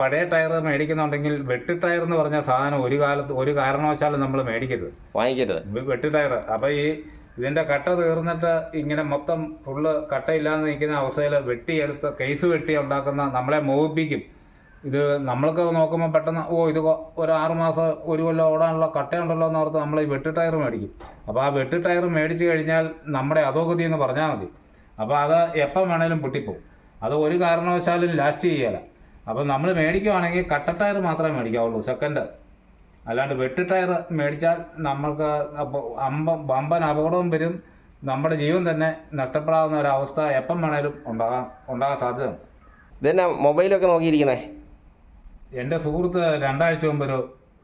പഴയ ടയർ മേടിക്കുന്നുണ്ടെങ്കിൽ വെട്ടി ടയർ എന്ന് പറഞ്ഞ സാധനം ഒരു കാലത്ത് ഒരു കാരണവശാലും നമ്മൾ മേടിക്കരുത്. വാങ്ങിക്കരുത്. വെട്ടി ടയർ അപ്പൊ ഈ ഇതിന്റെ കട്ട തീർന്നിട്ട് ഇങ്ങനെ മൊത്തം ഫുള്ള് കട്ടയില്ലാതെ നിൽക്കുന്ന അവസ്ഥയിൽ വെട്ടിയെടുത്ത് കേസ് വെട്ടി ഉണ്ടാക്കുന്ന നമ്മളെ മോഹിപ്പിക്കും. ഇത് നമ്മൾക്ക് നോക്കുമ്പോൾ പെട്ടെന്ന് ഓ ഇത് ഒരു ആറ് മാസം ഒരു കൊല്ലം ഓടാനുള്ള കട്ടയുണ്ടല്ലോ എന്ന് ഓർത്ത് നമ്മൾ ഈ വെട്ടി ടയർ മേടിക്കും. അപ്പോൾ ആ വെട്ടി ടയർ മേടിച്ചു കഴിഞ്ഞാൽ നമ്മുടെ അധോഗതി എന്ന് പറഞ്ഞാൽ മതി. അപ്പോൾ അത് എപ്പം വേണേലും പൊട്ടിപ്പോവും. അത് ഒരു കാരണവശാലും ലാസ്റ്റ് ചെയ്യല. അപ്പോൾ നമ്മൾ മേടിക്കുവാണെങ്കിൽ കട്ട ടയർ മാത്രമേ മേടിക്കാവുള്ളൂ സെക്കൻഡ് അല്ലാണ്ട് വെട്ടി ടയർ മേടിച്ചാൽ നമ്മൾക്ക് അപ്പോൾ അമ്പ വമ്പൻ അപകടവും വരും. നമ്മുടെ ജീവൻ തന്നെ നഷ്ടപ്പെടാവുന്ന ഒരവസ്ഥ എപ്പം വേണേലും ഉണ്ടാകാൻ ഉണ്ടാകാൻ സാധ്യതയുണ്ട്. ഇതെന്നാ മൊബൈലൊക്കെ നോക്കിയിരിക്കുന്നേ? എന്റെ സുഹൃത്ത് രണ്ടാഴ്ച മുമ്പ് ഒരു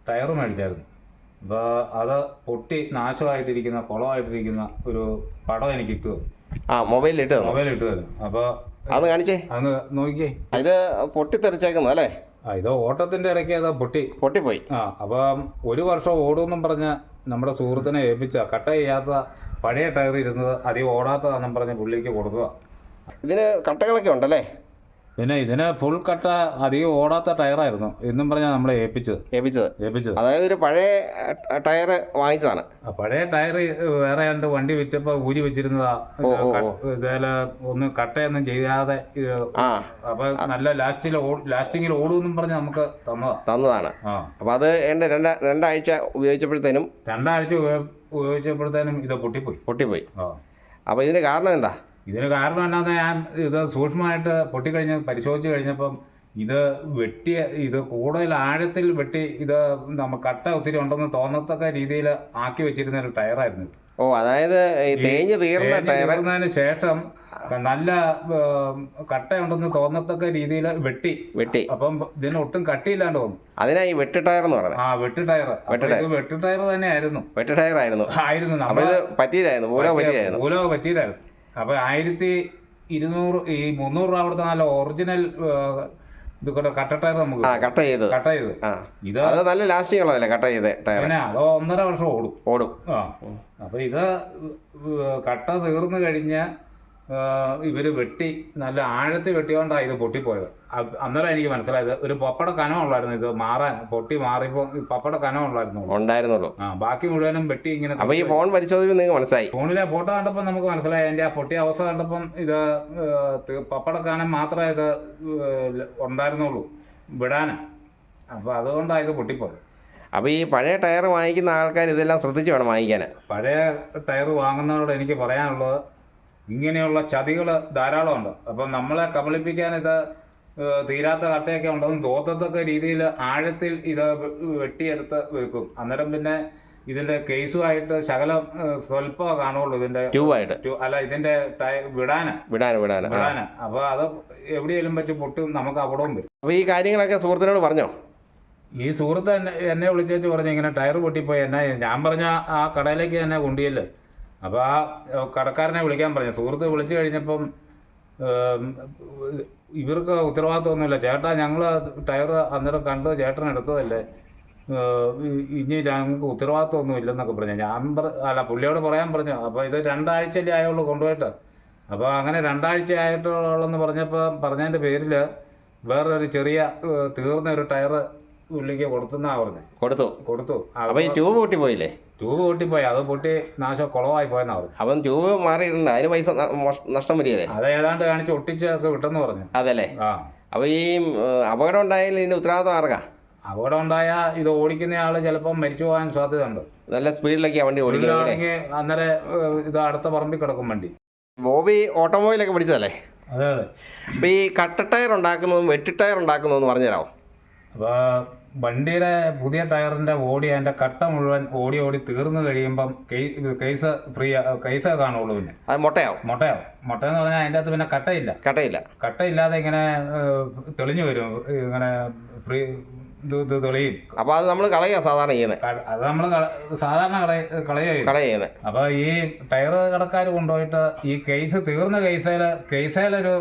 ടയർ മേടിച്ചായിരുന്നു. അപ്പോൾ അത് പൊട്ടി നാശമായിട്ടിരിക്കുന്ന കുളമായിട്ടിരിക്കുന്ന ഒരു പടം എനിക്ക് ഇട്ടു ആ മൊബൈലിൽ ഇട്ടു മൊബൈലിൽ ഇട്ടു അപ്പോൾ അതൊന്ന് കാണിച്ചേ. അന്ന് നോക്കിയേ ഇത് പൊട്ടിത്തെറിച്ചേക്കുന്നു അല്ലേ? ആ ഇത് ഓട്ടത്തിന്റെ ഇടയ്ക്ക് അത് പൊട്ടി. പൊട്ടിപ്പോയി. ആ അപ്പം ഒരു വർഷം ഓടുമെന്നും പറഞ്ഞ നമ്മുടെ സുഹൃത്തിനെ ഏൽപ്പിച്ച കട്ട ചെയ്യാത്ത പഴയ ടയർ ഇരുന്നത് അധികം ഓടാത്തതാണെന്നും പറഞ്ഞ് പുള്ളിക്ക് കൊടുത്തതാ. ഇതിന് കട്ടകളൊക്കെ ഉണ്ടല്ലേ? പിന്നെ ഇതിന് ഫുൾ കട്ട അധികം ഓടാത്ത ടയറായിരുന്നു. എന്നും പറഞ്ഞാൽ നമ്മളെ ഏൽപ്പിച്ചത് ഏൽപ്പിച്ചത് ഏൽപ്പിച്ചത് അതായത് ഒരു പഴയ ടയർ വാങ്ങിച്ചതാണ്. പഴയ ടയർ വേറെ രണ്ട് വണ്ടി വിറ്റപ്പോൾ ഊരി വെച്ചിരുന്നതാ. ഇതേലെ ഒന്നും കട്ടയൊന്നും ചെയ്യാതെ അപ്പൊ നല്ല ലാസ്റ്റിൽ ലാസ്റ്റിങ്ങിൽ ഓടുമെന്നും പറഞ്ഞ് നമുക്ക് തന്നതാ. തന്നതാണ്. അപ്പൊ അത് എന്റെ രണ്ട രണ്ടാഴ്ച ഉപയോഗിച്ചപ്പോഴത്തേനും രണ്ടാഴ്ച ഉപയോ- ഉപയോഗിച്ചപ്പോഴത്തേനും ഇത് പൊട്ടിപ്പോയി. പൊട്ടിപ്പോയി. അപ്പൊ അപ്പോൾ ഇതിന് കാരണം എന്താ? ഇതിന് കാരണം എന്നാന്ന് ഞാൻ ഇത് സൂക്ഷ്മമായിട്ട് പൊട്ടിക്കഴിഞ്ഞ് പരിശോധിച്ച് കഴിഞ്ഞപ്പം ഇത് വെട്ടിയ ഇത് കൂടുതൽ ആഴത്തിൽ വെട്ടി ഇത് നമ്മ കട്ട ഒത്തിരി ഉണ്ടെന്ന് തോന്നത്തക്ക രീതിയിൽ ആക്കി വെച്ചിരുന്ന ഒരു ടയറായിരുന്നു. ഓ അതായത് തേഞ്ഞ് തീർന്ന തീർന്നതിന് ശേഷം നല്ല കട്ടയുണ്ടെന്ന് തോന്നത്തക്ക രീതിയിൽ വെട്ടി. വെട്ടി. അപ്പം ഇതിന് ഒട്ടും കട്ടിയില്ലാണ്ട് തോന്നും അതിനാ ഈ വെട്ട് ടയർ എന്ന് പറഞ്ഞു ആ വെട്ടി ടയർ വെട്ടി ടയർ. വെട്ടി ടയർ തന്നെ ആയിരുന്നു. വെട്ട് ടയർ ആയിരുന്നു ആയിരുന്നു പൂരോ പറ്റിയില്ലായിരുന്നു പറ്റിയതായിരുന്നു. അപ്പൊ ആയിരത്തി ഇരുന്നൂറ് ഈ മുന്നൂറ് രൂപ കൊടുത്ത നല്ല ഒറിജിനൽ ഇത് കട്ട ടയർ നമുക്ക് ആ കട്ട ചെയ്തത്. കട്ട ചെയ്ത്. ഇത് അത് നല്ല ലാസ്റ്റിംഗ് ഉള്ളതല്ലേ കട്ട ചെയ്ത ടയർ പിന്നെ അതോ ഒന്നര വർഷം ഓടും. ഓടും. ആ. അപ്പൊ ഇത് കട്ട തീർന്നു കഴിഞ്ഞ് ഇവർ വെട്ടി നല്ല ആഴത്തിൽ വെട്ടിയോണ്ടാണ് ഇത് പൊട്ടിപ്പോയത്. അന്നേരം എനിക്ക് മനസ്സിലായത് ഒരു പപ്പട കനം ഉള്ളായിരുന്നു ഇത് മാറാൻ പൊട്ടി മാറിപ്പോ പപ്പട കനം ഉള്ളായിരുന്നു ഉണ്ടായിരുന്നുള്ളൂ. ആ ബാക്കി മുഴുവനും വെട്ടി ഇങ്ങനെ അപ്പോൾ ഈ ഫോൺ പരിശോധിക്കുമ്പോൾ നിങ്ങൾക്ക് മനസ്സിലായി. ഫോണിലെ ഫോട്ടോ കണ്ടപ്പോൾ നമുക്ക് മനസ്സിലായി എന്റെ ആ പൊട്ടിയ അവസ്ഥ കണ്ടപ്പം ഇത് പപ്പട കനം മാത്രമേ ഇത് ഉണ്ടായിരുന്നുള്ളൂ വിടാൻ അപ്പൊ അതുകൊണ്ടാണ് ഇത് പൊട്ടിപ്പോയത്. അപ്പോൾ ഈ പഴയ ടയർ വാങ്ങിക്കുന്ന ആൾക്കാർ ഇതെല്ലാം ശ്രദ്ധിച്ചു വേണം വാങ്ങിക്കാൻ പഴയ ടയർ വാങ്ങുന്നവരോട് എനിക്ക് പറയാനുള്ളത് ഇങ്ങനെയുള്ള ചതികൾ ധാരാളമുണ്ട്. അപ്പം നമ്മളെ കബളിപ്പിക്കാൻ ഇത് തീരാത്ത കട്ടയൊക്കെ ഉണ്ടെന്ന് തോന്നത്തക്ക രീതിയിൽ ആഴത്തിൽ ഇത് വെട്ടിയെടുത്ത് വെക്കും. അന്നേരം പിന്നെ ഇതിന്റെ കേസുമായിട്ട് ശകലം സ്വല്പമേ സ്വല്പം കാണുള്ളൂ ഇതിന്റെ ട്യൂബായിട്ട് അല്ല ഇതിന്റെ വിടാന്. വിടാന് വിടാന്. വിടാന്. അപ്പൊ അത് എവിടെയെങ്കിലും വെച്ച് പൊട്ടും നമുക്ക് അപകടവും വരും. അപ്പോൾ ഈ കാര്യങ്ങളൊക്കെ സുഹൃത്തിനോട് പറഞ്ഞോ? ഈ സുഹൃത്ത് എന്നെ എന്നെ വിളിച്ചേച്ച് പറഞ്ഞു ഇങ്ങനെ ടയർ പൊട്ടിപ്പോയി എന്നാ ഞാൻ പറഞ്ഞ ആ കടയിലേക്ക് തന്നെ കൊണ്ടുപോയില്ലേ അപ്പോൾ ആ കടക്കാരനെ വിളിക്കാൻ പറഞ്ഞു. സുഹൃത്ത് വിളിച്ചു കഴിഞ്ഞപ്പം ഇവർക്ക് ഉത്തരവാദിത്വമൊന്നുമില്ല. ചേട്ടാ ഞങ്ങൾ ടയർ അന്നേരം കണ്ട് ചേട്ടൻ എടുത്തതല്ലേ? ഇനി ഞങ്ങൾക്ക് ഉത്തരവാദിത്വമൊന്നും ഇല്ലെന്നൊക്കെ പറഞ്ഞു. ഞാൻ പറ അല്ല പുള്ളിയോട് പറയാൻ പറഞ്ഞു. അപ്പോൾ ഇത് രണ്ടാഴ്ചയല്ലേ ആയുള്ളൂ കൊണ്ടുപോയിട്ട്. അപ്പോൾ അങ്ങനെ രണ്ടാഴ്ച ആയിട്ടുള്ളെന്ന് പറഞ്ഞപ്പോൾ പറഞ്ഞതിന്റെ പേരിൽ വേറൊരു ചെറിയ തീർന്ന ഒരു ടയർ പുള്ളിക്ക് കൊടുത്തെന്നാ പറഞ്ഞത് കൊടുത്തു. കൊടുത്തു. അപ്പൊ ഈ ട്യൂബ് പൊട്ടി പോയില്ലേ? ട്യൂബ് പൊട്ടിപ്പോയി. അത് പൊട്ടി നാശം കുളമായി പോയെന്നാ പറഞ്ഞു. അപ്പം ട്യൂബ് മാറിയിട്ടുണ്ട്. അതിന് പൈസ ന- മോഷ്- നഷ്ടം വരികയല്ലേ? അത് ഏതാണ്ട് കാണിച്ച് ഒട്ടിച്ചൊക്കെ വിട്ടെന്ന് പറഞ്ഞു. അതല്ലേ? ആ. അപ്പോൾ ഈ ഉം, അപകടം ഉണ്ടായാലും ഇതിന്റെ ഉത്തരവാദിത്വം ആർക്കാ? അപകടം ഉണ്ടായ ഇത് ഓടിക്കുന്ന ആൾ ചിലപ്പം മരിച്ചു പോകാൻ സാധ്യതയുണ്ട്. നല്ല സ്പീഡിലൊക്കെ വണ്ടി ഓടിക്കുന്നത് ഉള്ളിലാണെങ്കിൽ അന്നേരം ഏഹ്, ഇത് അടുത്ത പറമ്പിൽ കിടക്കും വണ്ടി. ബോബി ഓട്ടോമൊബൈലൊക്കെ പിടിച്ചതല്ലേ? അതെ അതെ. അപ്പൊ ഈ കട്ട ടയർ ഉണ്ടാക്കുന്നതും വെട്ടി ടയർ ഉണ്ടാക്കുന്നതും പറഞ്ഞു തരാമോ അപ്പോൾ വണ്ടിയുടെ പുതിയ ടയറിന്റെ ഓടി അതിന്റെ കട്ട മുഴുവൻ ഓടി ഓടി തീർന്നു കഴിയുമ്പം കേസ് ഫ്രീ കേസ് കാണുള്ളൂ പിന്നെ. അത് മുട്ടയാവും. മുട്ടയാവും. മുട്ട എന്ന് പറഞ്ഞാൽ അതിന്റെ അകത്ത് പിന്നെ കട്ടയില്ല. കട്ടയില്ല. കട്ടയില്ലാതെ ഇങ്ങനെ തെളിഞ്ഞു വരും. ഇങ്ങനെ ഫ്രീ ഇത് തെളിയും. അപ്പോൾ അത് നമ്മൾ കളയുക സാധാരണ ചെയ്യുന്നത് അത് നമ്മൾ സാധാരണ കളയ കളയുകയും കളയ ചെയ്യുന്നത് അപ്പൊ ഈ ടയർ കടക്കാർ കൊണ്ടുപോയിട്ട് ഈ കേസ് തീർന്ന കേസേൽ കേസേലൊരു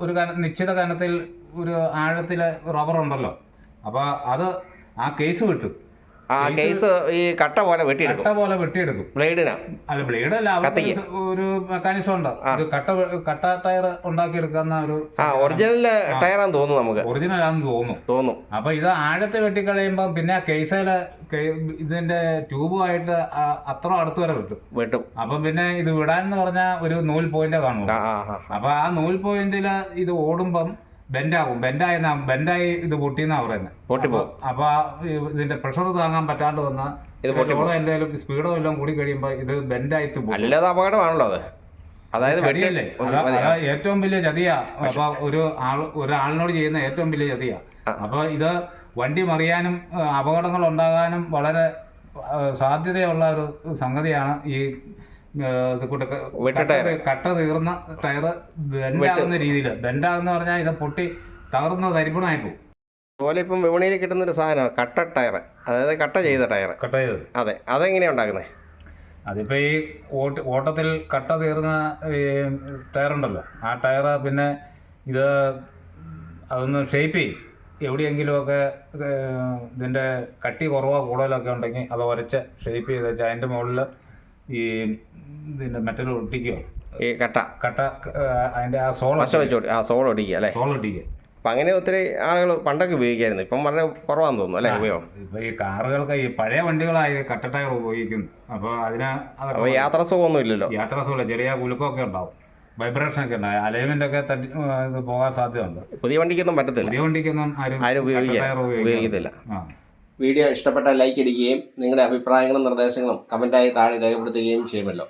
ഒരു നിശ്ചിത കനത്തിൽ ഒരു ആഴത്തിൽ റബ്ബർ ഉണ്ടല്ലോ അപ്പൊ അത് ആ കേസ് കിട്ടും ആ കേസ് ഈ കട്ട പോലെ വെട്ടിയെടുക്കും. കട്ട പോലെ വെട്ടിയെടുക്കും. ബ്ലേഡിനാ? അല്ല ബ്ലേഡ് അല്ല ഒരു മെക്കാനിസം ഉണ്ട്. കട്ട കട്ട ടയർ ഉണ്ടാക്കിയെടുക്കുന്ന ഒരു ആ ഒറിജിനൽ ടയറാന്ന് തോന്നുന്നു നമുക്ക്. ഒറിജിനൽ ആണെന്ന് തോന്നുന്നു തോന്നും. അപ്പൊ ഇത് ആഴത്ത് വെട്ടിക്കളയുമ്പോ പിന്നെ ആ കേസിൽ ഇതിന്റെ ട്യൂബുമായിട്ട് അത്ര അടുത്ത് വരെ വെട്ടും. വെട്ടും. അപ്പം പിന്നെ ഇത് വിടാൻ എന്ന് പറഞ്ഞ ഒരു നൂൽ പോയിന്റ് കാണും അപ്പൊ ആ നൂൽ പോയിന്റിൽ ഇത് ഓടുമ്പം ബെൻഡാകും. ബെൻഡായി ബെൻഡായി ഇത് പൊട്ടിയെന്നാ പറയുന്നത്. പൊട്ടിപ്പോവും. അപ്പൊ ഇതിന്റെ പ്രഷർ താങ്ങാൻ പറ്റാണ്ട് വന്ന ഇത് പൊട്ടിപ്പോവും. എന്തെങ്കിലും സ്പീഡോ എല്ലാം കൂടി കഴിയുമ്പോ ഇത് ബെൻഡായിട്ട് പോകും അല്ലാതെ അപകടമാണല്ലോ അത്. അതായത് ചതിയല്ലേ ഏറ്റവും വലിയ ചതിയാ. അപ്പൊ ഒരു ആൾ ഒരാളിനോട് ചെയ്യുന്ന ഏറ്റവും വലിയ ചതിയാ. അപ്പൊ ഇത് വണ്ടി മറിയാനും അപകടങ്ങൾ ഉണ്ടാകാനും വളരെ സാധ്യതയുള്ള ഒരു സംഗതിയാണ് ഈ കൂട്ട് തീർന്ന ടയർ ബെൻഡാകുന്ന രീതിയിൽ ബെൻഡാകുന്ന പറഞ്ഞാൽ ഇത് പൊട്ടി തകർന്ന് തരിപ്പണായി പോകും അതുപോലെ ഇപ്പം വിപണിയിൽ കിട്ടുന്ന ഒരു സാധനമാണ് കട്ട ടയർ അതായത് കട്ട ചെയ്ത ടയർ കട്ട ചെയ്ത്. അതെ. അതെങ്ങനെയാണ് ഉണ്ടാക്കുന്നത് അതിപ്പോൾ ഈ ഓട്ട് ഓട്ടത്തിൽ കട്ട തീർന്ന ടയറുണ്ടല്ലോ. ആ ടയർ പിന്നെ ഇത് അതൊന്ന് ഷേപ്പ് ചെയ്യും. എവിടെയെങ്കിലുമൊക്കെ ഇതിന്റെ കട്ടി കുറവോ കൂടുതലൊക്കെ ഉണ്ടെങ്കിൽ അത് ഉരച്ച് ഷേപ്പ് ചെയ്ത് വെച്ചാൽ അതിന്റെ മുകളിൽ ഈ ഇതിന്റെ മെറ്റൽ ഒട്ടിക്കുകയോ ഈ കട്ട. കട്ട ഏഹ്, അതിന്റെ ആ സോൾ വെച്ച് ആ സോൾ ഒടിക്കുക അല്ലേ? സോൾ ഒട്ടിക്കുക. അപ്പം അങ്ങനെ ഒത്തിരി ആളുകൾ പണ്ടൊക്കെ ഉപയോഗിക്കായിരുന്നു. ഇപ്പം വളരെ കുറവാന്ന് തോന്നുന്നു അല്ലേ? ഉപയോഗം? ഇപ്പം ഈ കാറുകൾക്ക് ഈ പഴയ വണ്ടികളായി കട്ട ടയർ ഉപയോഗിക്കുന്നു. അപ്പോൾ അതിന് അപ്പോൾ യാത്ര സുഖമൊന്നും ഇല്ലല്ലോ യാത്രാ സുഖമില്ല. ചെറിയ കുലുക്കമൊക്കെ ഉണ്ടാവും. വൈബ്രേഷൻ ഒക്കെ ഉണ്ടാവും. അലൈൻമെന്റ് ഒക്കെ തട്ടി പോകാൻ സാധ്യതയുണ്ട്. പുതിയ വണ്ടിക്കൊന്നും പറ്റത്തില്ല. പുതിയ വണ്ടിക്കൊന്നും ആരും ടയർ ഉപയോഗിക്കില്ല. ഉപയോഗിക്കത്തില്ല. ആ. വീഡിയോ ഇഷ്ടപ്പെട്ട ലൈക്ക് ഇടുകയും നിങ്ങളുടെ അഭിപ്രായങ്ങളും നിർദ്ദേശങ്ങളും കമന്റായി താഴെ രേഖപ്പെടുത്തുകയും ചെയ്യുമല്ലോ.